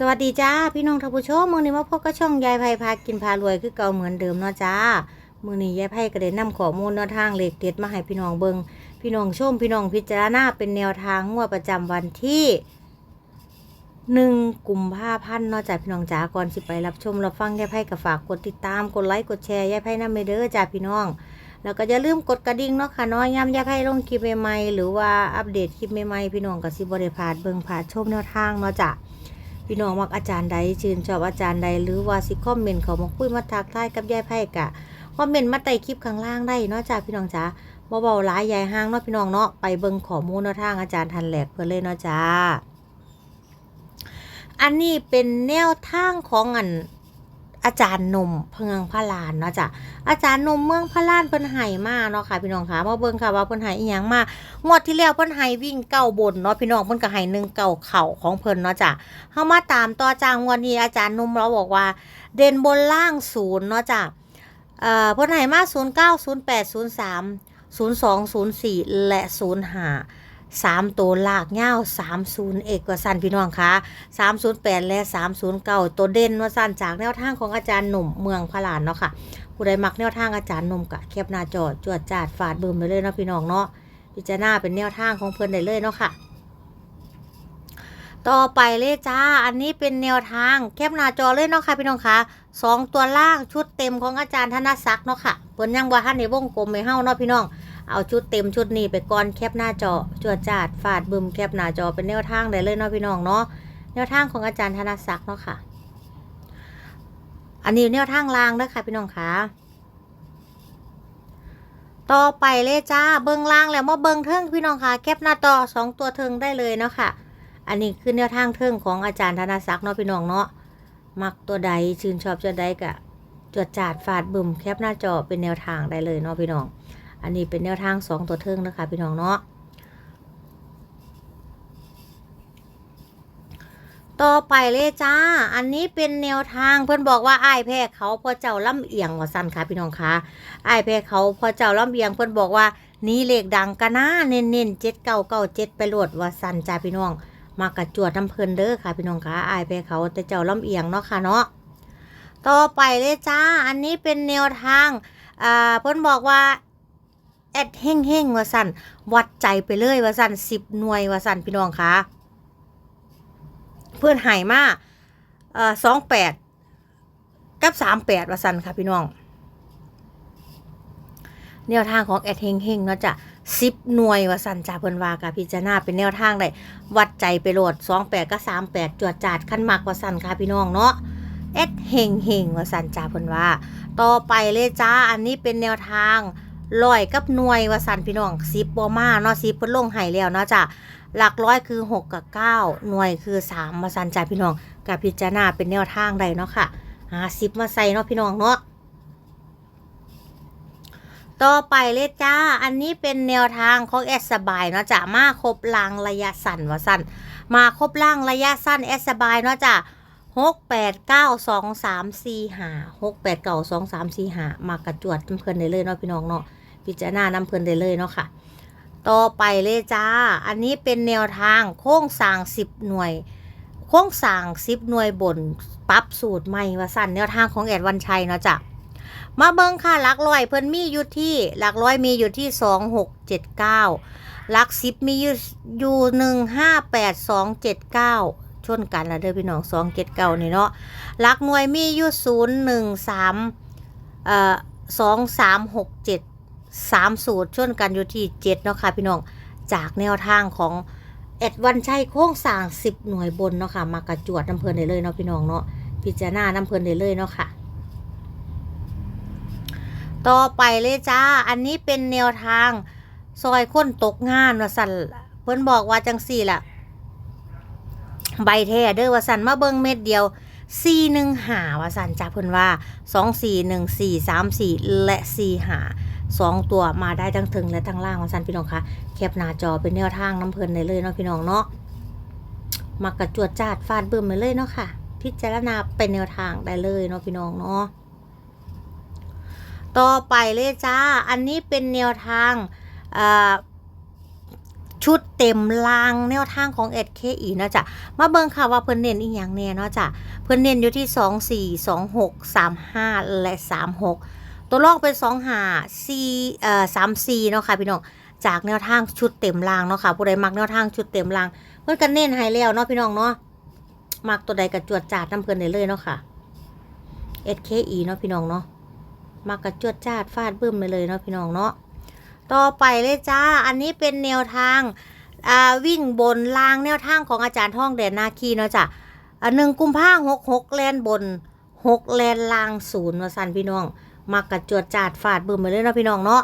สวัสดีจ้าพี่น้องท่านผู้ชมมือนี้มาพบกับช่องยายไผ่พากินพารวยคือเก่าเหมือนเดิมเนาะจ้ามือนี้ยายไผ่ก็ได้นำข้อมูลแนวทางเหลขเด็ดมาให้พี่น้องเบิงพี่น้องชมพี่น้องพิจารณาเป็นแนวทางงวดประจำวันที่หนึ่งกุมภาพันธ์เนาะจ้าพี่น้องจ้าก่อนสิไปรับชมรับฟังยายไผ่ก็ฝากกดติดตามกดไลค์กดแชร์ยายไผ่นำไปเด้อจ้าพี่น้อง แล้วก็อย่าลืมกดกระดิ่งเนาะค่ะน้อยย้ำยายไพ่ลงคลิปใหม่ๆหรือว่าอัปเดตคลิปใหม่ๆพี่น้องก็สิบ่ได้พาดเบิ่งพาดชมแนวทางเนาะจ้ะ พี่น้องมักอาจารย์ใดชื่นชอบอาจารย์ใดหรือว่าสิคอมเมนต์เขามาคุยมาทักทายกับยายไพ่กะคอมเมนต์มาใต้คลิปข้างล่างได้เนาะจ้าพี่น้องจ้าเบาๆหลายยายห้างเนาะพี่น้องเนาะไปเบิ่งข้อมูลเนาะทางอาจารย์ทันแหลกเพื่อเลยเนาะจ้าอันนี้เป็นแนวทางของอัน อาจารย์นมเพืองพระลานเนาะจ้ะอาจารย์นมเมืองพระลานเพิ่นไห้มาเนาะค่ะพี่น้องค่ะมาเบิ่งค่ะว่าเพิ่นไห้อีหยังมางวดที่แล้วเพิ่นไห้วิ่งเก้าบนเนาะพี่น้องเพิ่นก็ไห้หนึ่งเก้าเข่าของเพิ่นเนาะจ้ะเข้ามาตามต่อจางวันนี้อาจารย์นมเราบอกว่า เด่นบนล่างศูนย์เนาะจ้ะเอ่อเพิ่นให้มาศูนย์เก้าศูนย์แปดศูนย์สามศูนย์สองศูนย์สี่และศูนย์ห้า สามตัวลากเงาสามศูนย์เอกว่าสั้นพี่น้องคะสามศูนย์แปดและสามศูนย์เก้าตัวเด่นว่าสั้นจากแนวทางของอาจารย์หนุ่มเมืองพะลานเนาะค่ะผู้ใดมักแนวทางอาจารย์หนุ่มกะแคบหน้าจอจวดจาดฝาดเบิ่มไปเลยเนาะพี่น้องเนาะพิจารณาเป็นแนวทางของเพิ่อนได้เลยเนาะค่ะต่อไปเลยจ้า อันนี้เป็นแนวทางแคปหน้าจอเลยเนาะค่ะพี่น้องคะสองตัวล่างชุดเต็มของอาจารย์ธนศักดิ์เนาะค่ะเพิ่นยังว่าท่านในวงกลมไม่เฮาเนาะพี่น้อง เอาชุดเต็มชุดนี้ไปก่อนแคปหน้าจอจวดจาดฟาดบึมแคปหน้าจอเป็นแนวทางได้เลยเนาะพี่น้องเนาะแนวทางของอาจารย์ธนศักดิ์เนาะค่ะ อันนี้แนวทางล่างเด้อค่ะพี่น้องคะต่อไปเลยจ้าเบิ้งล่างแล้วมาเบิ้งเทิงพี่น้องค่ะแคปหน้าจอสองตัวเทิงได้เลยเนาะค่ะ อันนี้คือแนวทางเทิงของอาจารย์ธนศักดิ์เนาะพี่น้องเนาะมักตัวใดชื่นชอบตัวใดกะจวดจาดฟาดบึมแคปหน้าจอเป็นแนวทางได้เลยเนาะพี่น้อง อันนี้เป็นแนวทางสองตัวเทิงนะคะพี่น้องเนาะต่อไปเลยจ้า อันนี้เป็นแนวทางเพื่อนบอกว่าไอ้แพ้เขาพอเจ้าล่ำเอียงว่าสั้นค่ะพี่น้องคะไอ้แพ้เขาพอเจ้าล่ำเอียงเพื่อนบอกว่านี่เลขดังกันนะเน้นเน้นเจ็ดเก้าเก้าเจ็ดไปโหลดว่าสั้นจ้าพี่น้อง มากระจวดน้ำเพลินเด้อค่ะพี่น้องคะไอ้แพ้เขาแต่เจ้าล่ำเอียงเนาะค่ะเนาะต่อไปเลยจ้า อันนี้เป็นแนวทางอ่าเพื่อนบอกว่า แอดเฮ่งเฮ่งๆว่าสั้นวัดใจไปเลยว่าสั้นสิบหน่วยว่าสั้นพี่น้องคะเพื่อนหายมาเอ่อสองแปดกับสามแปดว่าสันค่ะพี่น้องแนวทางของแอดเฮงเฮงเนาะจ้ะสิบหน่วยว่าสันจ่าเพิ่นว่ากับพิจารณาเป็นแนวทางได้วัดใจไปโหลดสองแปดกับสามแปดจวดจาดขั้นมากว่าสันค่ะพี่น้องเนาะแอดเฮงเฮงว่าสันจ่าเพิ่นว่า ต่อไปเลยจ้าอันนี้เป็นแนวทาง ลอยกับหน่วยว่าสันพี่น้องสิบบอมาเนาะสิบเพิ่นลงใหายแล้วเนาะจ้ะหลักร้อยคือ 6 กับ 9 หน่วยคือ3มาสันใจพี่น้องกับพิจารณาเป็นแนวทางใดเนาะค่ะหาซิปมาใส่เนาะพี่น้องเนาะต่อไปเลยจ้า อันนี้เป็นแนวทางของแอดสบายเนาะจ้ะมาครบลางระยะสั้นว่าสั้นมาครบล่างระยะสั้นแอดสบายเนาะจ้ะหกแปดเก้าสองสามสี่ห้าหกแปดเก้าสองสามสี่ห้ามากระจวดน้ำเพลินได้เลยเนาะพี่น้องเนาะ พิจารณานำเพลินได้เลยเนาะค่ะ ต่อไปเลยจ้า อันนี้เป็นแนวทางโค้งสร้างสิบหน่วย โค้งสร้างสิบหน่วยบนปรับสูตรใหม่ว่าสั้นแนวทางของแอดวันชัยเนาะจ้ะมาเบิ้งค่ะหลักร้อยเพิ่นมีอยู่ที่หลักร้อยมีอยู่ที่สองหกเจ็ดเก้าหลักสิบมีอยู่อยู่หนึ่งห้าแปดสองเจ็ดเก้าชนกันละเด้อพี่น้องสองเจ็ดเก้านี่เนาะหลักหน่วยมีอยู่ศูนย์หนึ่งสามเอ่อสองสามหกเจ็ด สามสูตรช่วนกันอยู่ที่เจ็ดเนาะค่ะพี่น้องจากแนวทางของแอดวันชัยโค้งสางสิบหน่วยบนเนาะค่ะมากระจวดน้ำเพลินได้เลยเนาะพี่น้องเนาะพิจารณาน้ำเพลินได้เลยเนาะค่ะ ต่อไปเลยจ้า อันนี้เป็นแนวทางซอยค้นตกงานว่าสันเพิ่นบอกว่าจังสี่ล่ะ ใบแท้เด้อว่าสันมาเบิงเม็ดเดียวสี่หนึ่งหาว่าสันจ้าเพิ่นว่าสองสี่หนึ่งสี่สามสี่และสี่หา สองตัวมาได้ทั้งถึงและทั้งล่างของสันพี่น้องคะแคปหน้าจอเป็นแนวทางน้ำเพลินได้เลยเนาะพี่น้องเนาะมากระจวดจาดฟาดเบิ่มไปเลยเนาะค่ะ พิจารณาเป็นแนวทางได้เลยเนาะพี่น้องเนาะต่อไปเลยจ้า อันนี้เป็นแนวทางชุดเต็มลางแนวทางของ SKE เนาะจ้ะ มาเบิ่งค่ะว่าเพิ่นเน้นอีหยังแน่เนาะจ้ะ เพิ่นเน้นอยู่ที่ 2 4 2 6 3 5 และ 36 ตัวรองเป็น2 5 4เอ่อ3 4เนาะค่ะพี่น้องจากแนวทางชุดเต็มลางเนาะค่ะผู้ใดมักแนวทางชุดเต็มลางเพิ่อนก็เน้นให้แล้วเนาะพี่น้องเนาะมักตัวใดก็จวดจาดน้ำเพิ่นได้เลยเนาะค่ะ SKE เนาะพี่น้องเนาะมักกระจวดจาดฟาดบึ้มไปเลยเนาะพี่น้องเนาะต่อไปเลยจ้า อันนี้เป็นแนวทางอ่าวิ่งบนรางแนวทางของอาจารย์ท่องแดนนาคีเนาะจ้ะอันหนึ่งกุมภาหกหกแลนบนหกแลนลางศูนย์มาสันพี่น้อง มักกระจวดจาดฟาดบึ้มไปเลยเนาะพี่น้องเนาะ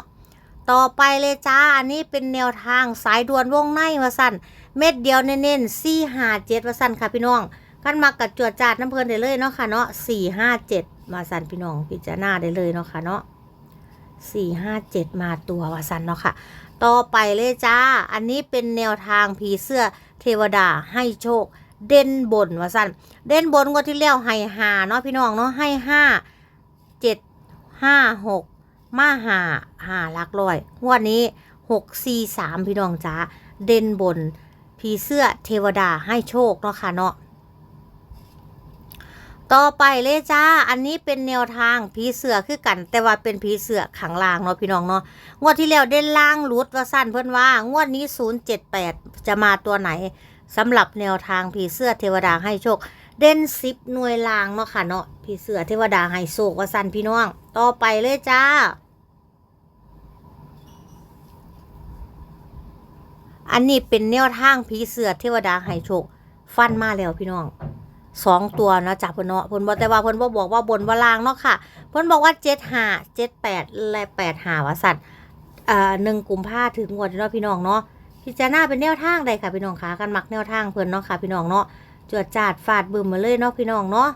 ต่อไปเลยจ้า อันนี้เป็นแนวทางสายด่วนวงในมาสันเม็ดเดียวเน้นๆสี่ห้าเจ็ดมาสันค่ะพี่น้องกันมักกระจวดจาดน้ำเพลินได้เลยเนาะค่ะเนาะสี่ห้าเจ็ดมาสันพี่น้องพิจารณาได้เลยเนาะค่ะเนาะสี่ห้าเจ็ดมาตัววาสันเนาะค่ะ ต่อไปเลยจ้า อันนี้เป็นแนวทางผีเสื้อเทวดาให้โชค เด่นบนวาสันเด่นบนงวดที่แล้วให้หาเนาะพี่น้องเนาะให้ห้า ห้าหกมาหาหาลักร้อยงวดนี้หกสี่สามพี่น้องจ้าเด่นบนผีเสื้อเทวดาให้โชคเนาะค่ะเนาะต่อไปเลยจ้า อันนี้เป็นแนวทางผีเสือคือกัน แต่ว่าเป็นผีเสือขังลางเนาะพี่น้องเนาะ งวดที่แล้วเด่นล่างรุดว่าสั้นเพื่อนว่า งวดนี้ 078 จะมาตัวไหนสำหรับแนวทางผีเสื้อเทวดาให้โชค เด่นสิบหน่วยลางเนาะค่ะเนาะผีเสือเทวดาให้โชคว่าสันพี่น้อง ต่อไปเลยจ้า อันนี้เป็นแนวทางผีเสือเทวดาให้โชคฟันมาแล้วพี่น้องสองตัวเนาะจ้ะเพิ่นเนาะเพิ่นบอกแต่ว่าเพิ่นบ่บอกว่าบนว่าลางเนาะค่ะเพิ่นบอกว่าเจ็ดห้าเจ็ดแปดและแปดห้าว่าสัตว์อ่าหนึ่งกุมภาถึงงวดเนาะพี่น้องเนาะพิจารณาเป็นแนวทางใดค่ะพี่น้องคะกันมักแนวทางเพิ่นเนาะค่ะพี่น้องเนาะ จวดจาดฟาดบึมมาเลยเนาะพี่น้องเนาะ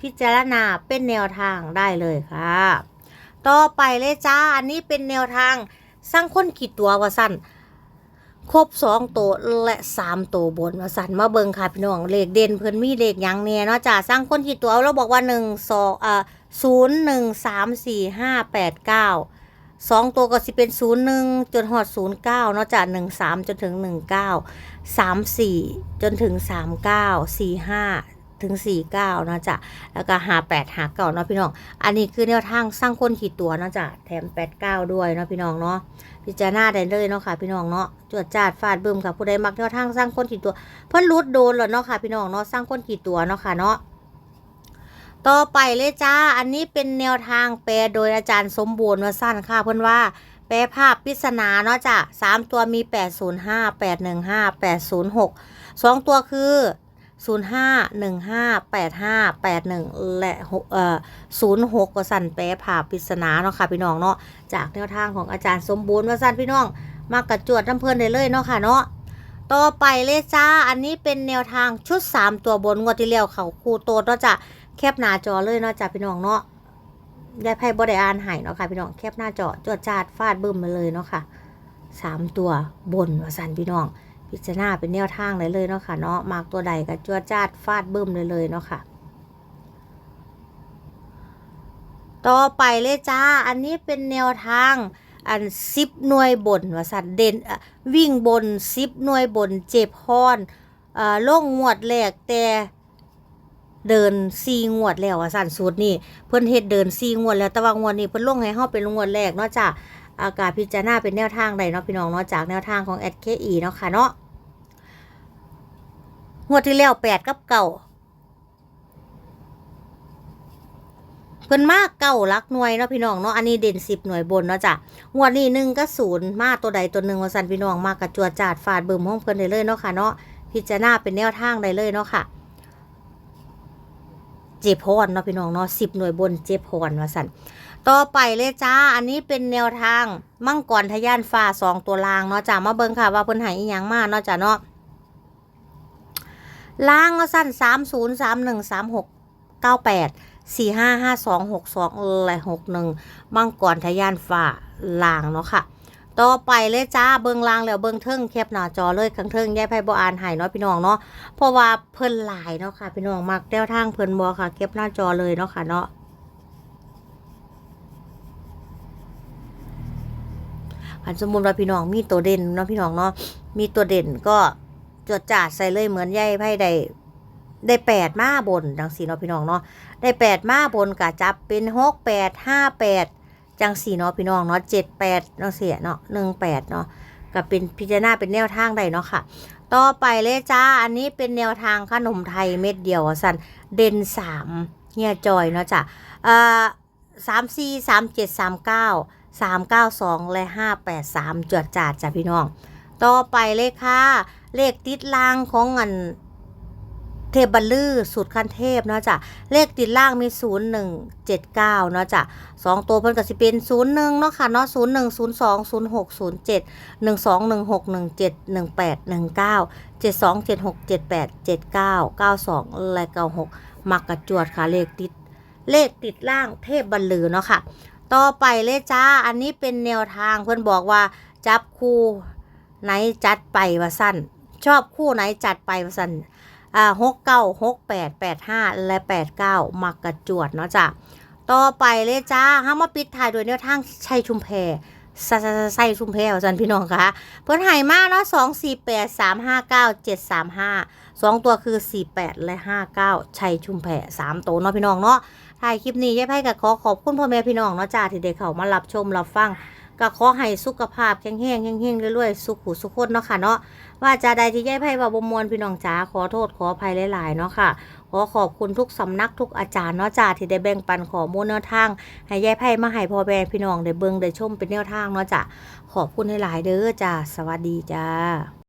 พิจารณาเป็นแนวทางได้เลยค่ะ ต่อไปเลยจ้าอันนี้เป็นแนวทางสร้างคนขีดตัวว่าสั้นครบสองตัวและสามตัวบนมาสั่นมาเบิงค่ะพี่น้องเลขเด่นเพิ่นมีเลขยังเนี่ยเนาะจ้ะสร้างคนกี่ตัวเราบอกว่าหนึ่งสองอ่าศูนย์หนึ่งสามสี่ห้าแปดเก้าสองตัวก็สิเป็นศูนย์หนึ่งจนหอดศูนย์เก้าเนาะจ้ะหนึ่งสามจนถึงหนึ่งเก้า สามสี่จนถึงสามเก้าสี่ห้าถึงสี่เก้านะจ้ะแล้วก็หาแปดหาเก้าเนาะพี่น้อง อันนี้คือแนวทางสร้างคนขีดตัวเนาะจ้ะแถมแปดเก้าด้วยเนาะพี่น้องเนาะ พิจารณาได้เลยเนาะค่ะ พี่น้องเนาะ จวดจาดฟาดบึมค่ะ ผู้ใดมักแนวทางสร้างคนกี่ตัว เพิ่นรูดโดนแล้วเนาะค่ะ พี่น้องเนาะ สร้างคนกี่ตัวเนาะค่ะเนาะต่อไปเลยจ้า อันนี้เป็นแนวทางแปลโดยอาจารย์สมบูรณ์วาสั้นค่ะเพิ่นว่า แปลภาพปริศนาเนาะจ้ะสามตัวมีแปดศูนย์ห้าแปดหนึ่งห้าแปดศูนย์หกสองตัวคือศูนย์ห้าหนึ่งห้าแปดห้าแปดหนึ่งและเอ่อศูนย์หกว่าสั้นแปลภาพปริศนาเนาะค่ะพี่น้องเนาะจากแนวทางของอาจารย์สมบูรณ์ว่าสั้นพี่น้อง มากระจวดน้ำเพลินได้เลยเนาะค่ะเนาะต่อไปเลยจ้า อันนี้เป็นแนวทางชุด 3 ตัวบนงวดที่แล้วเขาคูโตเนาะจ้ะแคบหน้าจอเลยเนาะจ้ะพี่น้องเนาะ ได้ไพ่บริอานหายเนาะค่ะพี่น้องแคบหน้าจอจวดจาดฟาดบึ้มมาเลยเนาะค่ะสามตัวบนว่าสันพี่น้อง พิจารณาเป็นแนวทางเลยเลยเนาะค่ะเนาะมากตัวใดก็จวดจาดฟาดบึ้มเลยเลยเนาะค่ะ ต่อไปเลยจ้า อันนี้เป็นแนวทางอันซิปหน่วยบนว่าสันเด่นวิ่งบนซิปหน่วยบนเจ็บฮอนอ่อลงงวดแรกแต่ เดินซีงวดแล้วว่าสันสูตรนี่เพิ่นเฮ็ดเดินซีงวดแล้วแต่ว่างวดนี้เพิ่นลงให้เฮาเป็นงวดแรกเนาะจ้ะอากาศพิจารณาเป็นแนวทางใดเนาะพี่น้องเนาะจากแนวทางของ SKE เคอีเนาะค่ะเนาะงวดที่แล้ว8กับเก่าเพิ่นมากเก้าหลักหน่วยเนาะพี่น้องเนาะอันนี้เด่นสิบหน่วยบนเนาะจ้ะงวดนี้หนึ่งก็ศูนย์มาตัวใดตัวหนึ่งว่าสันพี่น้องมากกระจวดจาดฟาดเบิ่มห้องเพิ่นได้เลยเนาะค่ะเนาะพิจารณาเป็นแนวทางได้เลยเนาะค่ะ เจ็บพรเนาะพี่น้องเนาะสิบหน่วยบนเจ็บพรว่าสันต่อไปเลยจ้า อันนี้เป็นแนวทางมังกรทะยานฟ้าสองตัวลางเนาะจ้ะมาเบิ่งค่ะว่าเพิ่นหายอีหยังมาเนาะจ้ะเนาะล่างก็สั้นสามศูนย์สามหนึ่งสามหกเก้าแปดสี่ห้าห้าสองหกสองและหกหนึ่งมังกรทะยานฝ่าลางเนาะค่ะ ต่อไปเลยจ้าเบิงลางแล้วเบิงเทิงแคบหน้าจอเลยข้างเทิงแย่ไพ่บอ่านหายเนาะพี่น้องเนาะเพราะว่าเพิ่นหลายเนาะค่ะ พี่น้องมักแนวทางเพิ่นบอค่ะแคบหน้าจอเลยเนาะค่ะเนาะอันสมมุติว่าพี่น้องมีตัวเด่นเนาะพี่น้องเนาะมีตัวเด่นก็จดจ่าใส่เลยเหมือนยายไพ่ได้ได้แปดมาบนจังสีเนาะพี่น้องเนาะได้แปดมาบนกะจับเป็นหกแปดห้าแปด จังสี่เนาะพี่น้องเนาะเจ็ดแปดเนาะเสียเนาะหนึ่งแปดเนาะก็เป็นพิจารณาเป็นแนวทางได้เนาะค่ะ ต่อไปเลยจ้า อันนี้เป็นแนวทางขนมไทยเม็ดเดียวสันเด่นสามเฮียจอยเนาะจ้ะเอ่อสามสี่สามเจ็ดสามเก้าสามเก้าสองและห้าแปดสามจวดจ่าจ้ะพี่น้อง ต่อไปเลยค่ะ เลขติดล่างของอัน เทพบัลลือสูตรขั้นเทพเนาะจ้ะเลขติดล่างมี 0 1 7 9เนาะจ้ะสองตัวเพิ่นก็สิเป็น 0 1เนาะค่ะเนาะ0 1 0 2 0 6 0 7 1 2 1 6 1 7 1 8 1 9 7 2 7 6 7 8 7 9 9 2และ96มักกระจวดค่ะเลขติดเลขติดล่างเทพบัลลือเนาะค่ะ ต่อไปเลยจ้า อันนี้เป็นแนวทางเพื่อนบอกว่า จับคู่ไหนจัดไปว่าสั้น ชอบคู่ไหนจัดไปว่าสั้น อ่าหกเก้าหกแปดแปดห้าและแปดเก้ามักกระจวดเนาะจ้ะต่อไปเลยจ้าห้ามาปิดท้ายด้วยแนวทางชัยชุมแพใส่ใส่ชุมแพวจันพี่น้องคะเพิ่นให้มากเนาะสองสี่แปดสามห้าเก้าเจ็ดสามห้าสองตัวคือสี่แปดและห้าเก้าชัยชุมแพสามตัวเนาะพี่น้องเนาะถ่ายคลิปนี้ยายไพ่กับขอขอบคุณพ่อแม่พี่น้องเนาะจ้าที่ได้เข้ามารับชมรับฟัง ก็ขอให้สุขภาพแข็งแรงแห้งๆเรื่อยๆ สุขหูสุขคนเนาะค่ะเนาะว่าจะใดที่ยายไพ่ว่าบมวลพี่น้องจ๋าขอโทษขออภัยหลายๆเนาะค่ะขอขอบคุณทุกสำนักทุกอาจารย์เนาะจ้าที่ได้แบ่งปันข้อมูลแนวทาง ให้ยายไพ่มาให้พ่อแม่พี่น้องได้เบิ่งได้ชมเป็นแนวทางเนาะจ้าขอบคุณหลายๆเด้อจ้าสวัสดีจ้า